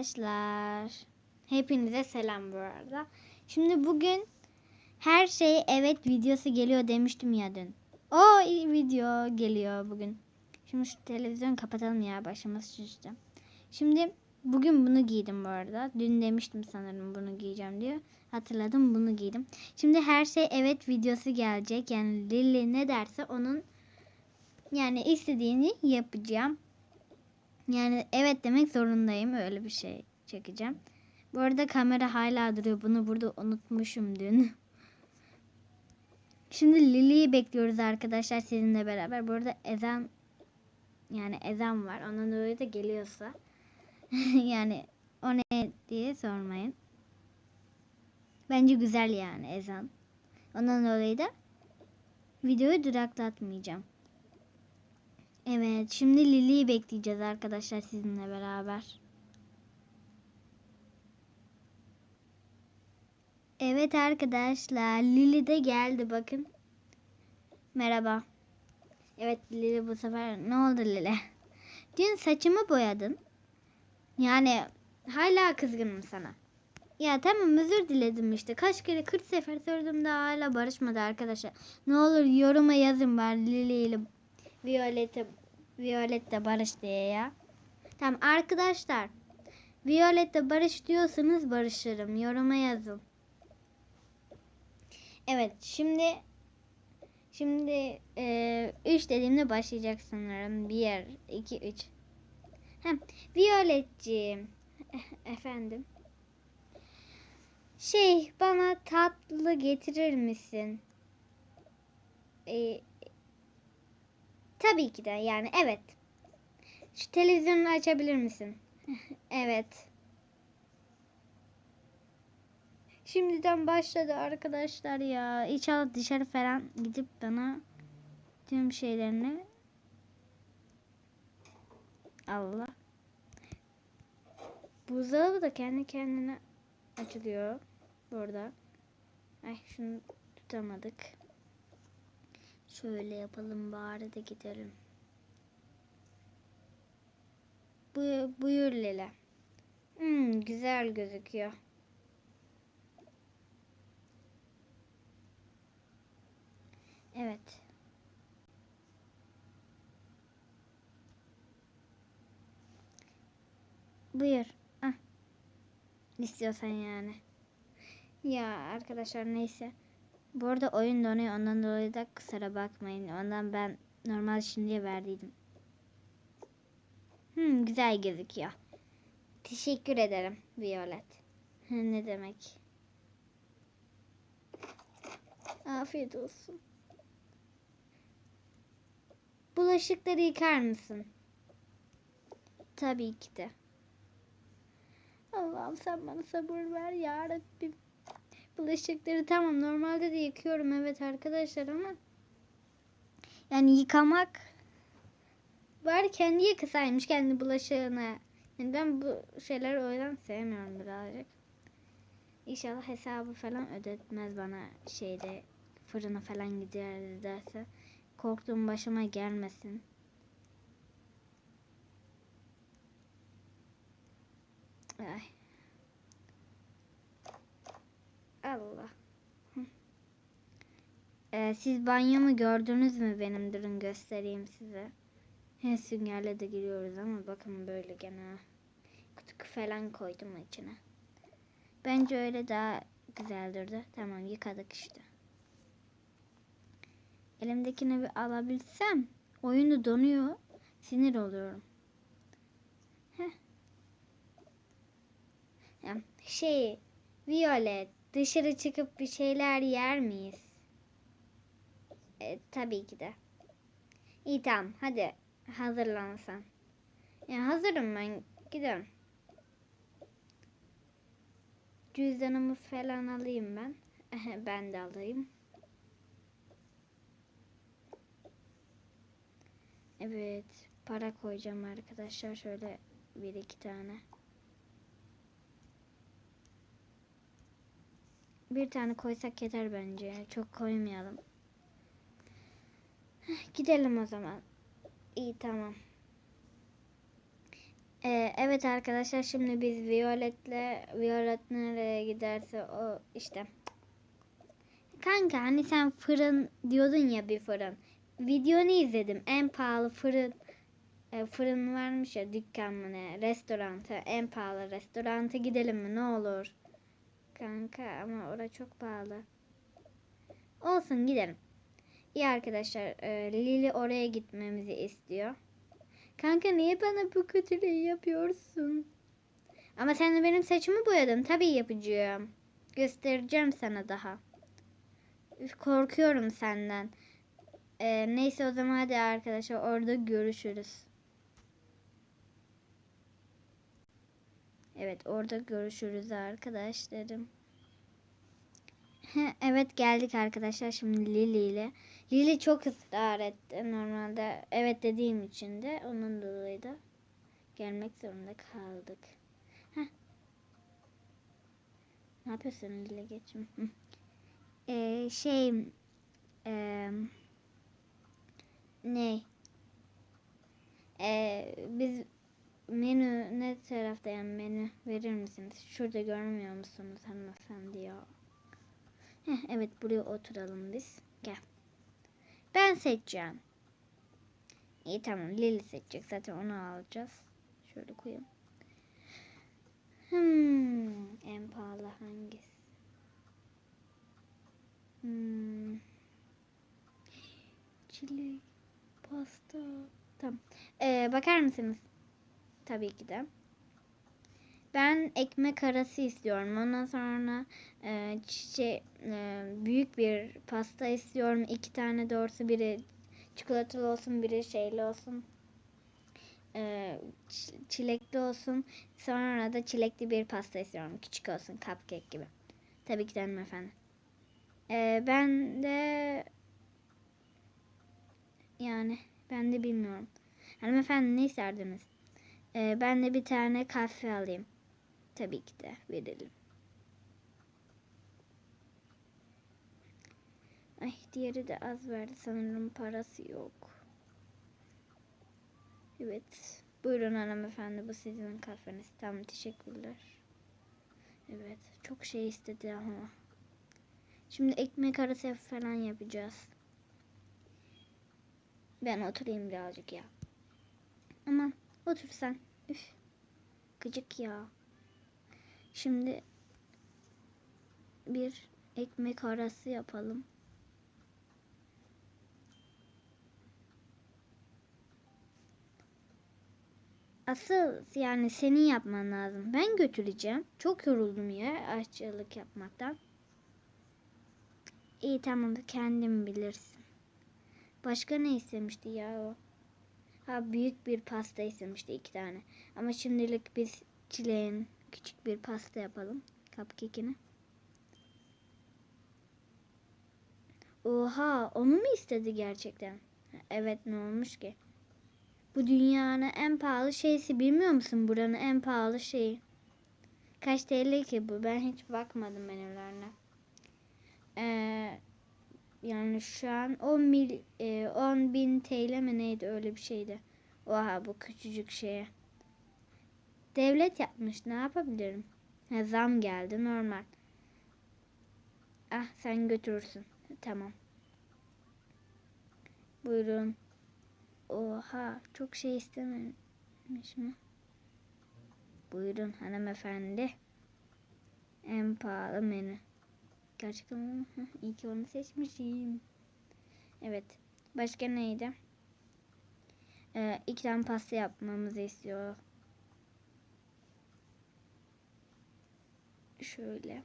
arkadaşlar. Hepinize selam bu arada. Şimdi bugün her şey evet videosu geliyor demiştim ya dün. O video geliyor bugün. Şimdi şu televizyonu kapatalım ya başıma sıçacağım. Şimdi bugün bunu giydim bu arada. Dün demiştim sanırım bunu giyeceğim diye. Hatırladım bunu giydim. Şimdi her şey evet videosu gelecek. Yani Lili ne derse onun yani istediğini yapacağım. Yani evet demek zorundayım. Öyle bir şey çekeceğim. Bu arada kamera hala duruyor. Bunu burada unutmuşum dün. Şimdi Lili'yi bekliyoruz arkadaşlar sizinle beraber. Bu arada ezan yani ezan var. Ondan dolayı da geliyorsa. yani o ne diye sormayın. Bence güzel yani ezan. Ondan dolayı da videoyu duraklatmayacağım. Evet, şimdi Lili'yi bekleyeceğiz arkadaşlar sizinle beraber. Evet arkadaşlar, Lili de geldi bakın. Merhaba. Evet Lili bu sefer ne oldu Lili? Dün saçımı boyadın. Yani hala kızgınım sana. Ya tamam özür diledim işte. Kaç kere 40 sefer sordum da hala barışmadı arkadaşlar. Ne olur yoruma yazın var Lili ile Violet'e Violet'le barış diye ya. Tamam arkadaşlar. Violet'le barış diyorsanız barışırım. Yoruma yazın. Evet şimdi şimdi 3 e, üç dediğimde başlayacak sanırım. 1, 2, 3. Hem Violet'ciğim. Efendim. Şey bana tatlı getirir misin? Ee, tabii ki de yani evet. Şu televizyonu açabilir misin? evet. Şimdiden başladı arkadaşlar ya. İnşallah dışarı falan gidip bana tüm şeylerini Allah. Buzdolabı da kendi kendine açılıyor burada. Ay şunu tutamadık. Şöyle yapalım bari de gidelim. Bu, buyur Lele. Hmm, güzel gözüküyor. Evet. Buyur. Ah. İstiyorsan yani. Ya arkadaşlar neyse. Bu arada oyun donuyor ondan dolayı da kusura bakmayın. Ondan ben normal şimdiye verdiydim. Hmm, güzel gözüküyor. Teşekkür ederim Violet. ne demek? Afiyet olsun. Bulaşıkları yıkar mısın? Tabii ki de. Allah'ım sen bana sabır ver ya. Bulaşıkları tamam normalde de yıkıyorum evet arkadaşlar ama yani yıkamak var kendi yıkasaymış kendi bulaşığını. Yani ben bu şeyleri o yüzden sevmiyorum birazcık. İnşallah hesabı falan ödetmez bana şeyde fırına falan gider derse. Korktuğum başıma gelmesin. Ay. Allah. Ee, siz banyomu gördünüz mü benim? Durun göstereyim size. He, süngerle de giriyoruz ama bakın böyle gene. Kutu falan koydum içine. Bence öyle daha güzel durdu. Tamam yıkadık işte. Elimdekini bir alabilsem. Oyunu donuyor. Sinir oluyorum. Heh. Şey, Violet, dışarı çıkıp bir şeyler yer miyiz? E, tabii ki de. İyi tamam, hadi hazırlansan. Ya hazırım ben, gidelim. Cüzdanımı falan alayım ben. ben de alayım. Evet, para koyacağım arkadaşlar. Şöyle bir iki tane. Bir tane koysak yeter bence. Çok koymayalım. Gidelim o zaman. İyi tamam. Ee, evet arkadaşlar şimdi biz Violet'le Violet nereye giderse o işte. Kanka hani sen fırın diyordun ya bir fırın. Videonu izledim. En pahalı fırın e, fırın varmış ya dükkan mı ne restoranta en pahalı restoranta gidelim mi ne olur. Kanka ama orada çok pahalı. Olsun gidelim. İyi arkadaşlar e, Lili oraya gitmemizi istiyor. Kanka niye bana bu kötülüğü yapıyorsun? Ama sen benim saçımı boyadın. Tabii yapacağım. Göstereceğim sana daha. Üf, korkuyorum senden. Ee, neyse o zaman hadi arkadaşlar orada görüşürüz. Evet orada görüşürüz arkadaşlarım. Evet geldik arkadaşlar şimdi Lili ile. Lili çok ısrar etti normalde. Evet dediğim için de onun dolayı da gelmek zorunda kaldık. Heh. Ne yapıyorsun Lili geçim? Ee, şey ee, ne? Ee, biz menü ne tarafta yani menü verir misiniz? Şurada görmüyor musunuz hanımefendi ya? Heh, evet buraya oturalım biz. Gel. Ben seçeceğim. İyi tamam Lili seçecek zaten onu alacağız. Şöyle koyayım. Hmm, en pahalı hangisi? Hmm. Çilek, pasta. Tamam. Ee, bakar mısınız? Tabii ki de. Ben ekmek arası istiyorum. Ondan sonra e, çiçe, e, büyük bir pasta istiyorum. İki tane doğrusu biri çikolatalı olsun, biri şeyli olsun. E, çilekli olsun. Sonra da çilekli bir pasta istiyorum. Küçük olsun, cupcake gibi. Tabii ki de hanımefendi. E, ben de yani ben de bilmiyorum. Hanımefendi ne isterdiniz? E, ben de bir tane kahve alayım. Tabii ki de verelim. Ay diğeri de az verdi sanırım parası yok. Evet. Buyurun hanımefendi bu sizin kahveniz. Tamam teşekkürler. Evet çok şey istedi ama. Şimdi ekmek arası falan yapacağız. Ben oturayım birazcık ya. Aman otur sen. Üf. Gıcık ya. Şimdi bir ekmek arası yapalım. Asıl yani senin yapman lazım. Ben götüreceğim. Çok yoruldum ya aşçılık yapmaktan. İyi tamam kendin bilirsin. Başka ne istemişti ya o? Ha büyük bir pasta istemişti iki tane. Ama şimdilik biz çileğin küçük bir pasta yapalım. Cupcake'ini. Oha onu mu istedi gerçekten? Evet ne olmuş ki? Bu dünyanın en pahalı şeysi bilmiyor musun? Buranın en pahalı şeyi. Kaç TL ki bu? Ben hiç bakmadım menülerine. Ee, yani şu an 10 mil e, 10 bin TL mi neydi öyle bir şeydi. Oha bu küçücük şeye. Devlet yapmış ne yapabilirim? Ha, zam geldi normal. Ah sen götürürsün. Tamam. Buyurun. Oha çok şey istememiş mi? Buyurun hanımefendi. En pahalı menü. Gerçekten İyi ki onu seçmişim. Evet. Başka neydi? Ee, tane pasta yapmamızı istiyor. Şöyle.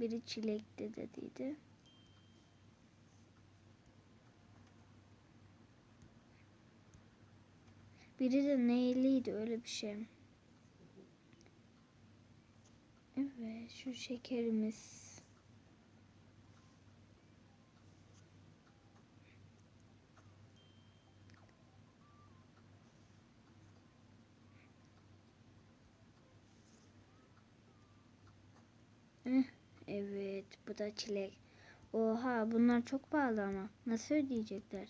Biri çilekli dediydi. Biri de neyliydi öyle bir şey. Evet şu şekerimiz. Eh, Evet bu da çilek. Oha bunlar çok pahalı ama. Nasıl ödeyecekler?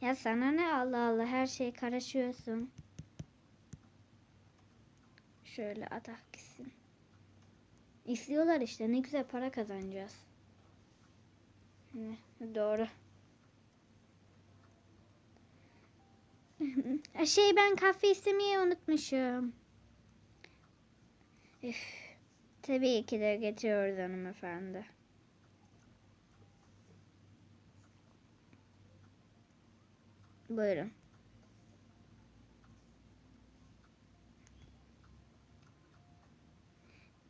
Ya sana ne Allah Allah her şeye karışıyorsun. Şöyle atak gitsin. İstiyorlar işte ne güzel para kazanacağız. Doğru. Şey ben kahve istemeyi unutmuşum. Üf. Tabii ki de getiriyoruz hanımefendi. Buyurun.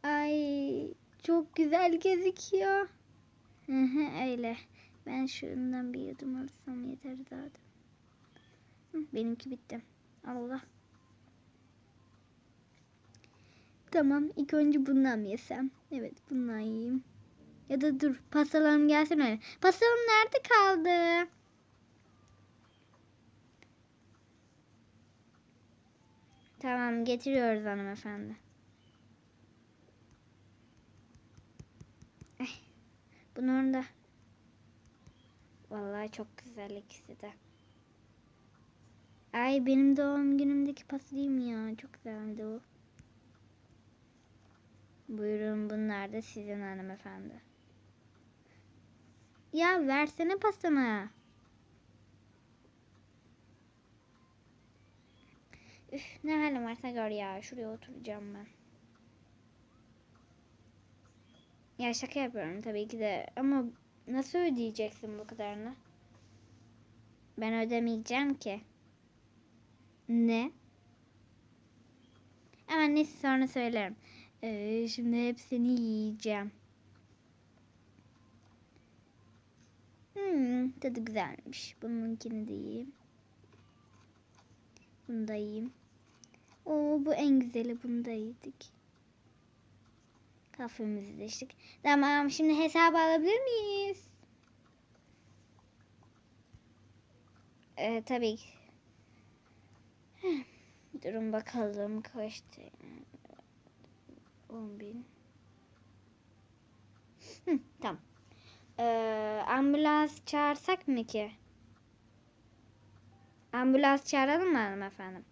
Ay çok güzel gözüküyor. Hı hı öyle. Ben şundan bir yudum alırsam yeter zaten. Benimki bitti. Allah. Tamam ilk önce bundan mı yesem? Evet bundan yiyeyim. Ya da dur pastalarım gelsin öyle. Pastam nerede kaldı? Tamam getiriyoruz hanımefendi. Eh, bunların da vallahi çok güzel ikisi de. Ay benim doğum günümdeki pasta değil ya? Çok güzeldi o. Buyurun bunlar da sizin hanımefendi. Ya versene pastamı. Üf ne halim varsa gör ya. Şuraya oturacağım ben. Ya şaka yapıyorum tabii ki de. Ama nasıl ödeyeceksin bu kadarını? Ben ödemeyeceğim ki. Ne? Ama neyse sonra söylerim. Ee, şimdi hepsini yiyeceğim. Hmm, tadı güzelmiş. Bununkini de yiyeyim. Bunu da yiyeyim. Oo, bu en güzeli. Bunu da yedik. Kahvemizi de içtik. Tamam şimdi hesabı alabilir miyiz? Ee, tabii ki. Durun bakalım kaçtı. 10 bin. Hı, tamam. Ee, ambulans çağırsak mı ki? Ambulans çağıralım mı hanımefendi?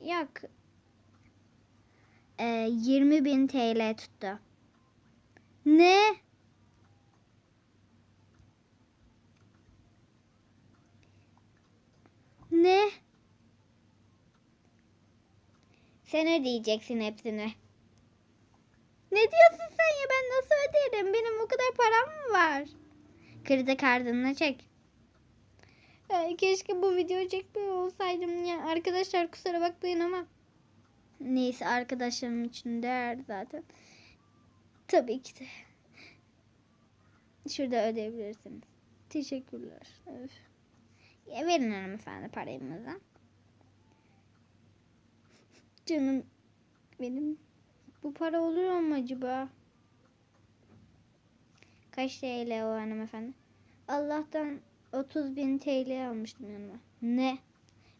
Yok. Ee, 20 bin TL tuttu. Ne? Ne? Sen ödeyeceksin hepsini. Ne diyorsun sen ya ben öderim? Benim bu kadar param mı var? Kredi kartını çek. Ay, keşke bu videoyu çekmiyor olsaydım ya. Arkadaşlar kusura bakmayın ama. Neyse arkadaşlarım için değer zaten. Tabii ki de. Şurada ödeyebilirsiniz. Teşekkürler. Öf. Ya verin hanımefendi parayımızı. Canım benim bu para oluyor mu acaba? Kaç TL o hanımefendi? Allah'tan 30 bin TL almıştım yanıma. Ne?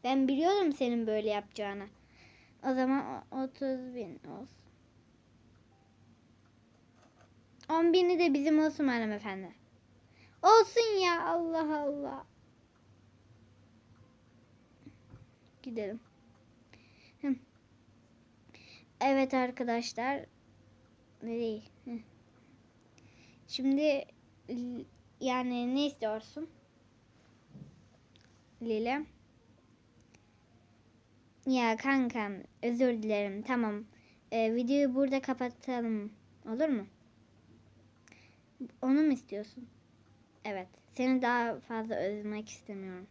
Ben biliyordum senin böyle yapacağını. O zaman o- 30 bin olsun. 10 bini de bizim olsun hanımefendi. Olsun ya Allah Allah. Gidelim. Evet arkadaşlar. Nereye? Şimdi yani ne istiyorsun? Lile. Ya kankam özür dilerim. Tamam. Ee, videoyu burada kapatalım. Olur mu? Onu mu istiyorsun? Evet. Seni daha fazla özlemek istemiyorum.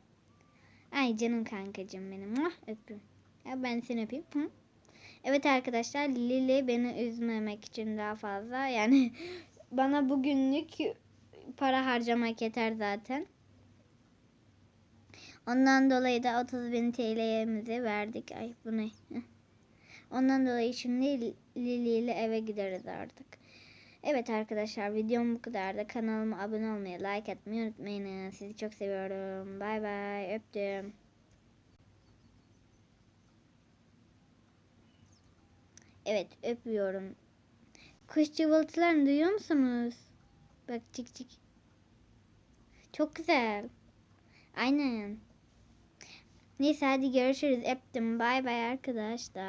Ay canım kankacığım benim. Muah, öpüyorum. Ya ben seni öpeyim. Hı? Evet arkadaşlar Lili beni üzmemek için daha fazla yani bana bugünlük para harcamak yeter zaten. Ondan dolayı da 30 bin TL'mizi verdik. Ay bu ne? Ondan dolayı şimdi Lili ile eve gideriz artık. Evet arkadaşlar videom bu kadardı. Kanalıma abone olmayı, like atmayı unutmayın. Sizi çok seviyorum. Bay bay. Öptüm. Evet öpüyorum. Kuş cıvıltılarını duyuyor musunuz? Bak cik cik. Çok güzel. Aynen. Neyse hadi görüşürüz. Öptüm. Bay bay arkadaşlar.